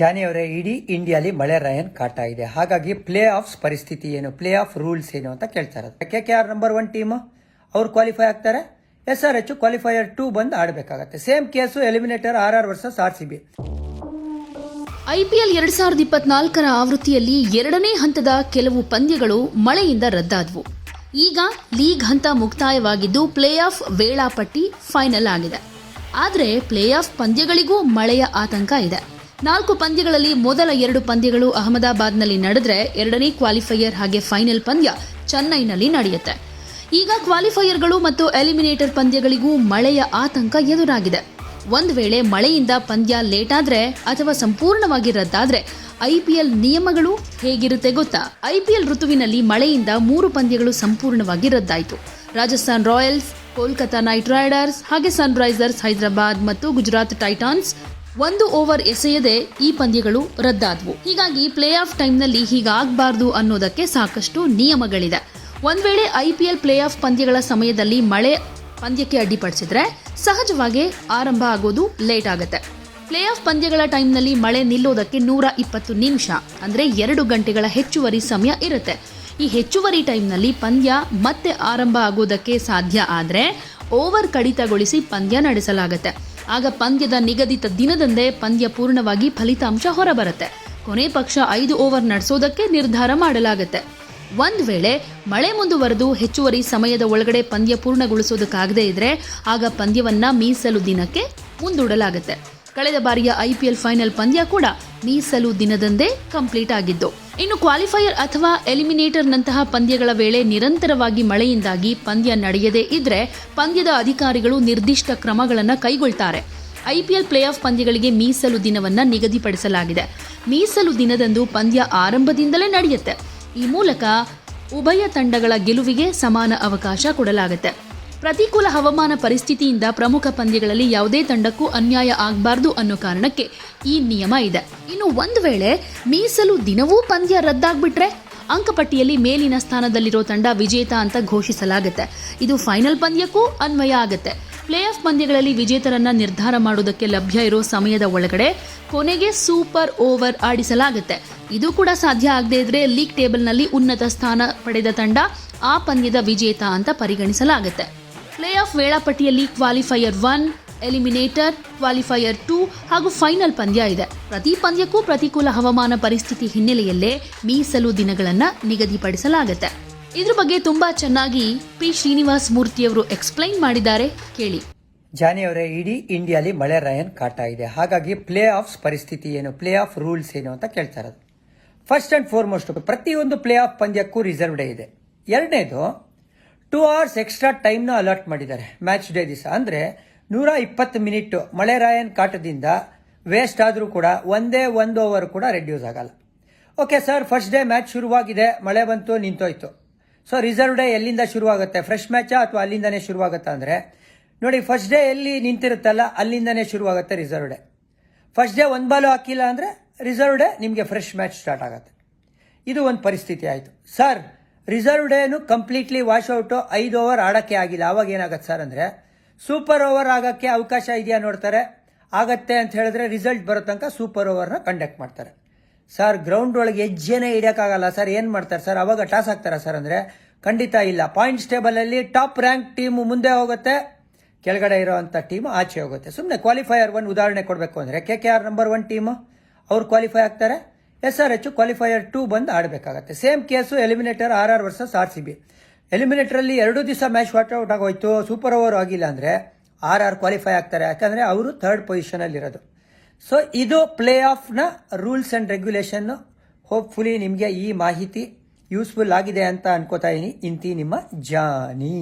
ಜಾನಿ ಅವರೇ ಇಡೀ ಇಂಡಿಯಾಲಿ ಮಳೆ ರಾಯನ್ ಕಾಟ ಇದೆ. ಹಾಗಾಗಿ ಪ್ಲೇ ಆಫ್ಸ್ ಪರಿಸ್ಥಿತಿ ಏನು? ಪ್ಲೇ ಆಫ್ ರೂಲ್ಸ್ ಏನು ಅಂತ ಕೇಳ್ತಾರೆ. K K R number one team ಅವ್ರು ಕ್ವಾಲಿಫೈ ಆಗ್ತಾರೆ. S R H qualifier two ಬಂದು ಆಡಬೇಕಾಗತ್ತೆ. Same case eliminator R R versus R C B. IPL ಎರಡ್ ಸಾವಿರದ ಇಪ್ಪತ್ನಾಲ್ಕರ ಆವೃತ್ತಿಯಲ್ಲಿ ಎರಡನೇ ಹಂತದ ಕೆಲವು ಪಂದ್ಯಗಳು ಮಳೆಯಿಂದ ರದ್ದಾದವು. ಈಗ ಲೀಗ್ ಹಂತ ಮುಕ್ತಾಯವಾಗಿದ್ದು ಪ್ಲೇ ಆಫ್ ವೇಳಾಪಟ್ಟಿ ಫೈನಲ್ ಆಗಿದೆ. ಆದರೆ ಪ್ಲೇ ಆಫ್ ಪಂದ್ಯಗಳಿಗೂ ಮಳೆಯ ಆತಂಕ ಇದೆ. ನಾಲ್ಕು ಪಂದ್ಯಗಳಲ್ಲಿ ಮೊದಲ ಎರಡು ಪಂದ್ಯಗಳು ಅಹಮದಾಬಾದ್ನಲ್ಲಿ ನಡೆದ್ರೆ ಎರಡನೇ ಕ್ವಾಲಿಫೈಯರ್ ಹಾಗೆ ಫೈನಲ್ ಪಂದ್ಯ ಚೆನ್ನೈನಲ್ಲಿ ನಡೆಯುತ್ತೆ. ಈಗ ಕ್ವಾಲಿಫೈಯರ್ಗಳು ಮತ್ತು ಎಲಿಮಿನೇಟರ್ ಪಂದ್ಯಗಳಿಗೂ ಮಳೆಯ ಆತಂಕ ಎದುರಾಗಿದೆ. ಒಂದು ವೇಳೆ ಮಳೆಯಿಂದ ಪಂದ್ಯ ಲೇಟ್ ಆದ್ರೆ ಅಥವಾ ಸಂಪೂರ್ಣವಾಗಿ ರದ್ದಾದ್ರೆ ಐಪಿಎಲ್ ನಿಯಮಗಳು ಹೇಗಿರುತ್ತೆ ಗೊತ್ತಾ? ಐಪಿಎಲ್ ಋತುವಿನಲ್ಲಿ ಮಳೆಯಿಂದ ಮೂರು ಪಂದ್ಯಗಳು ಸಂಪೂರ್ಣವಾಗಿ ರದ್ದಾಯಿತು. Rajasthan Royals, Kolkata Knight Riders ಹಾಗೆ ಸನ್ರೈಸರ್ಸ್ ಹೈದರಾಬಾದ್ ಮತ್ತು ಗುಜರಾತ್ ಟೈಟಾನ್ಸ್ ಒಂದು ಓವರ್ ಎಸೆಯದೆ ಈ ಪಂದ್ಯಗಳು ರದ್ದಾದವು. ಹೀಗಾಗಿ ಪ್ಲೇ ಆಫ್ ಟೈಮ್ನಲ್ಲಿ ಹೀಗಾಗಬಾರ್ದು ಅನ್ನೋದಕ್ಕೆ ಸಾಕಷ್ಟು ನಿಯಮಗಳಿದೆ. ಒಂದು ವೇಳೆ ಐಪಿಎಲ್ ಪ್ಲೇ ಆಫ್ ಪಂದ್ಯಗಳ ಸಮಯದಲ್ಲಿ ಮಳೆ ಪಂದ್ಯಕ್ಕೆ ಅಡ್ಡಿಪಡಿಸಿದ್ರೆ ಸಹಜವಾಗಿ ಆರಂಭ ಆಗೋದು ಲೇಟ್ ಆಗುತ್ತೆ. ಪ್ಲೇ ಆಫ್ ಪಂದ್ಯಗಳ ಟೈಮ್ನಲ್ಲಿ ಮಳೆ ನಿಲ್ಲೋದಕ್ಕೆ ನೂರ ಇಪ್ಪತ್ತು ನಿಮಿಷ, ಅಂದರೆ ಎರಡು ಗಂಟೆಗಳ ಹೆಚ್ಚುವರಿ ಸಮಯ ಇರುತ್ತೆ. ಈ ಹೆಚ್ಚುವರಿ ಟೈಮ್ನಲ್ಲಿ ಪಂದ್ಯ ಮತ್ತೆ ಆರಂಭ ಆಗೋದಕ್ಕೆ ಸಾಧ್ಯ ಆದರೆ ಓವರ್ ಕಡಿತಗೊಳಿಸಿ ಪಂದ್ಯ ನಡೆಸಲಾಗುತ್ತೆ. ಆಗ ಪಂದ್ಯದ ನಿಗದಿತ ದಿನದಂದೇ ಪಂದ್ಯ ಪೂರ್ಣವಾಗಿ ಫಲಿತಾಂಶ ಹೊರಬರುತ್ತೆ. ಕೊನೆ ಪಕ್ಷ ಐದು ಓವರ್ ನಡೆಸೋದಕ್ಕೆ ನಿರ್ಧಾರ ಮಾಡಲಾಗುತ್ತೆ. ಒಂದು ವೇಳೆ ಮಳೆ ಮುಂದುವರೆದು ಹೆಚ್ಚುವರಿ ಸಮಯದ ಒಳಗಡೆ ಪಂದ್ಯ ಪೂರ್ಣಗೊಳಿಸೋದಕ್ಕಾಗದೇ ಇದ್ರೆ ಆಗ ಪಂದ್ಯವನ್ನ ಮೀಸಲು ದಿನಕ್ಕೆ ಮುಂದೂಡಲಾಗುತ್ತೆ. ಕಳೆದ ಬಾರಿಯ ಐಪಿಎಲ್ ಫೈನಲ್ ಪಂದ್ಯ ಕೂಡ ಮೀಸಲು ದಿನದಂದೇ ಕಂಪ್ಲೀಟ್ ಆಗಿದ್ದು. ಇನ್ನು ಕ್ವಾಲಿಫೈಯರ್ ಅಥವಾ ಎಲಿಮಿನೇಟರ್ ನಂತಹ ಪಂದ್ಯಗಳ ವೇಳೆ ನಿರಂತರವಾಗಿ ಮಳೆಯಿಂದಾಗಿ ಪಂದ್ಯ ನಡೆಯದೇ ಇದ್ರೆ ಪಂದ್ಯದ ಅಧಿಕಾರಿಗಳು ನಿರ್ದಿಷ್ಟ ಕ್ರಮಗಳನ್ನು ಕೈಗೊಳ್ತಾರೆ. ಐಪಿಎಲ್ ಪ್ಲೇ ಆಫ್ ಪಂದ್ಯಗಳಿಗೆ ಮೀಸಲು ದಿನವನ್ನ ನಿಗದಿಪಡಿಸಲಾಗಿದೆ. ಮೀಸಲು ದಿನದಂದು ಪಂದ್ಯ ಆರಂಭದಿಂದಲೇ ನಡೆಯುತ್ತೆ. ಈ ಮೂಲಕ ಉಭಯ ತಂಡಗಳ ಗೆಲುವಿಗೆ ಸಮಾನ ಅವಕಾಶ ಕೊಡಲಾಗುತ್ತೆ. ಪ್ರತಿಕೂಲ ಹವಾಮಾನ ಪರಿಸ್ಥಿತಿಯಿಂದ ಪ್ರಮುಖ ಪಂದ್ಯಗಳಲ್ಲಿ ಯಾವುದೇ ತಂಡಕ್ಕೂ ಅನ್ಯಾಯ ಆಗಬಾರ್ದು ಅನ್ನೋ ಕಾರಣಕ್ಕೆ ಈ ನಿಯಮ ಇದೆ. ಇನ್ನು ಒಂದು ವೇಳೆ ಮೀಸಲು ದಿನವೂ ಪಂದ್ಯ ರದ್ದಾಗ್ಬಿಟ್ರೆ ಅಂಕಪಟ್ಟಿಯಲ್ಲಿ ಮೇಲಿನ ಸ್ಥಾನದಲ್ಲಿರೋ ತಂಡ ವಿಜೇತ ಅಂತ ಘೋಷಿಸಲಾಗುತ್ತೆ. ಇದು ಫೈನಲ್ ಪಂದ್ಯಕ್ಕೂ ಅನ್ವಯ ಆಗುತ್ತೆ. ಪ್ಲೇ ಆಫ್ ಪಂದ್ಯಗಳಲ್ಲಿ ವಿಜೇತರನ್ನ ನಿರ್ಧಾರ ಮಾಡೋದಕ್ಕೆ ಲಭ್ಯ ಇರೋ ಸಮಯದ ಒಳಗಡೆ ಕೊನೆಗೆ ಸೂಪರ್ ಓವರ್ ಆಡಿಸಲಾಗುತ್ತೆ. ಇದು ಕೂಡ ಸಾಧ್ಯ ಆಗದೇ ಇದ್ರೆ ಲೀಗ್ ಟೇಬಲ್ನಲ್ಲಿ ಉನ್ನತ ಸ್ಥಾನ ಪಡೆದ ತಂಡ ಆ ಪಂದ್ಯದ ವಿಜೇತ ಅಂತ ಪರಿಗಣಿಸಲಾಗುತ್ತೆ. ಪ್ಲೇ ಆಫ್ ವೇಳಾಪಟ್ಟಿಯಲ್ಲಿ qualifier one, eliminator, qualifier two ಹಾಗೂ ಫೈನಲ್ ಪಂದ್ಯ ಇದೆ. ಪ್ರತಿ ಪಂದ್ಯಕ್ಕೂ ಪ್ರತಿಕೂಲ ಹವಾಮಾನ ಪರಿಸ್ಥಿತಿ ಹಿನ್ನೆಲೆಯಲ್ಲೇ ಮೀಸಲು ದಿನಗಳನ್ನು ನಿಗದಿಪಡಿಸಲಾಗುತ್ತೆ. ಇದ್ರ ಬಗ್ಗೆ ತುಂಬಾ ಚೆನ್ನಾಗಿ ಪಿ ಶ್ರೀನಿವಾಸ್ ಮೂರ್ತಿಯವರು ಎಕ್ಸ್ಪ್ಲೈನ್ ಮಾಡಿದ್ದಾರೆ. ಕೇಳಿ. ಜಾನಿ ಅವರೇ ಇಡೀ ಇಂಡಿಯಾಲಿ ಮಳೆ ರಾಯನ್ ಕಾಟ ಇದೆ. ಹಾಗಾಗಿ ಪ್ಲೇ ಆಫ್ ಪರಿಸ್ಥಿತಿ ಏನು, ಪ್ಲೇ ಆಫ್ ರೂಲ್ಸ್ ಏನು ಅಂತ ಕೇಳ್ತಾ ಫಸ್ಟ್ ಅಂಡ್ ಫಾರ್ಮೋಸ್ಟ್ ಪ್ರತಿಯೊಂದು ಪ್ಲೇ ಆಫ್ ಪಂದ್ಯಕ್ಕೂ ರಿಸರ್ವ್ ಡೇ ಇದೆ. ಎರಡನೇದು ಟೂ ಅವರ್ಸ್ ಎಕ್ಸ್ಟ್ರಾ ಟೈಮ್ನ ಅಲರ್ಟ್ ಮಾಡಿದ್ದಾರೆ. ಮ್ಯಾಚ್ ಡೇ ದಿವಸ. ಅಂದರೆ ನೂರ ಇಪ್ಪತ್ತು ಮಿನಿಟ್ ಮಳೆ ರಾಯನ್ ಕಾಟದಿಂದ ವೇಸ್ಟ್ ಆದರೂ ಕೂಡ ಒಂದೇ ಒಂದು ಓವರ್ ಕೂಡ ರೆಡ್ಯೂಸ್ ಆಗಲ್ಲ. Okay sir first day match ಶುರುವಾಗಿದೆ. ಮಳೆ ಬಂತು, ನಿಂತೋಯ್ತು. ಸೊ ರಿಸರ್ವ್ ಡೇ ಎಲ್ಲಿಂದ ಶುರುವಾಗುತ್ತೆ? ಫ್ರೆಶ್ ಮ್ಯಾಚಾ ಅಥವಾ ಅಲ್ಲಿಂದನೇ ಶುರುವಾಗುತ್ತಾ ಅಂದರೆ? ನೋಡಿ ಫಸ್ಟ್ ಡೇ ಎಲ್ಲಿ ನಿಂತಿರುತ್ತಲ್ಲ, ಅಲ್ಲಿಂದನೇ ಶುರುವಾಗುತ್ತೆ ರಿಸರ್ವ್ ಡೇ ಫಸ್ಟ್ ಡೇ ಒಂದು ಬಾಲು ಹಾಕಿಲ್ಲ ಅಂದರೆ ರಿಸರ್ವ್ ಡೇ ನಿಮಗೆ ಫ್ರೆಶ್ ಮ್ಯಾಚ್ ಸ್ಟಾರ್ಟ್ ಆಗುತ್ತೆ. ಇದು ಒಂದು ಪರಿಸ್ಥಿತಿ ಆಯಿತು. ಸರ್ ರಿಸರ್ವ್ ಡೇನು ಕಂಪ್ಲೀಟ್ಲಿ ವಾಶ್ ಔಟು ಐದು ಓವರ್ ಆಡೋಕ್ಕೆ ಆಗಿಲ್ಲ. ಆವಾಗ ಏನಾಗುತ್ತೆ ಸರ್ ಅಂದರೆ ಸೂಪರ್ ಓವರ್ ಆಗೋಕ್ಕೆ ಅವಕಾಶ ಇದೆಯಾ ನೋಡ್ತಾರೆ. ಆಗತ್ತೆ ಅಂತ ಹೇಳಿದ್ರೆ ರಿಸಲ್ಟ್ ಬರೋ ತನಕ ಸೂಪರ್ ಓವರ್ನ ಕಂಡಕ್ಟ್ ಮಾಡ್ತಾರೆ. ಸರ್ ಗ್ರೌಂಡ್ ಒಳಗೆ ಹೆಜ್ಜೆನೇ ಇಡೋಕ್ಕಾಗಲ್ಲ ಸರ್, ಏನು ಮಾಡ್ತಾರೆ? ಸರ್, ಅವಾಗ ಟಾಸ್ ಆಗ್ತಾರೆ ಸರ್ ಅಂದರೆ ಖಂಡಿತ ಇಲ್ಲ. ಪಾಯಿಂಟ್ಸ್ ಟೇಬಲಲ್ಲಿ ಟಾಪ್ ರ್ಯಾಂಕ್ ಟೀಮು ಮುಂದೆ ಹೋಗುತ್ತೆ. ಕೆಳಗಡೆ ಇರೋವಂಥ ಟೀಮು ಆಚೆ ಹೋಗುತ್ತೆ. ಸುಮ್ಮನೆ ಕ್ವಾಲಿಫೈಯರ್ ಒನ್ ಉದಾಹರಣೆ ಕೊಡಬೇಕು ಅಂದರೆ K K R number one team. ಅವ್ರು ಕ್ವಾಲಿಫೈ ಆಗ್ತಾರೆ. S R H qualifier two ಬಂದು ಆಡಬೇಕಾಗತ್ತೆ. Same case eliminator R R versus R C B ಎಲಿಮಿನೇಟರಲ್ಲಿ ಎರಡು ದಿವಸ ಮ್ಯಾಚ್ ವಾಟ್ ಔಟ್ ಆಗೋಯ್ತು. ಸೂಪರ್ ಓವರ್ ಆಗಿಲ್ಲ ಅಂದರೆ ಆರ್ ಆರ್ ಕ್ವಾಲಿಫೈ ಆಗ್ತಾರೆ. ಯಾಕಂದರೆ ಅವರು ಥರ್ಡ್ ಪೊಸಿಷನಲ್ಲಿರೋದು. ಸೊ ಇದು ಪ್ಲೇ ಆಫ್ನ ರೂಲ್ಸ್ ಆ್ಯಂಡ್ ರೆಗ್ಯುಲೇಷನ್ ಹೋಪ್ಫುಲಿ ನಿಮಗೆ ಈ ಮಾಹಿತಿ ಯೂಸ್ಫುಲ್ ಆಗಿದೆ ಅಂತ ಅನ್ಕೋತಾ ಇದ್ದೀನಿ ಇಂತಿ ನಿಮ್ಮ ಜಾನಿ.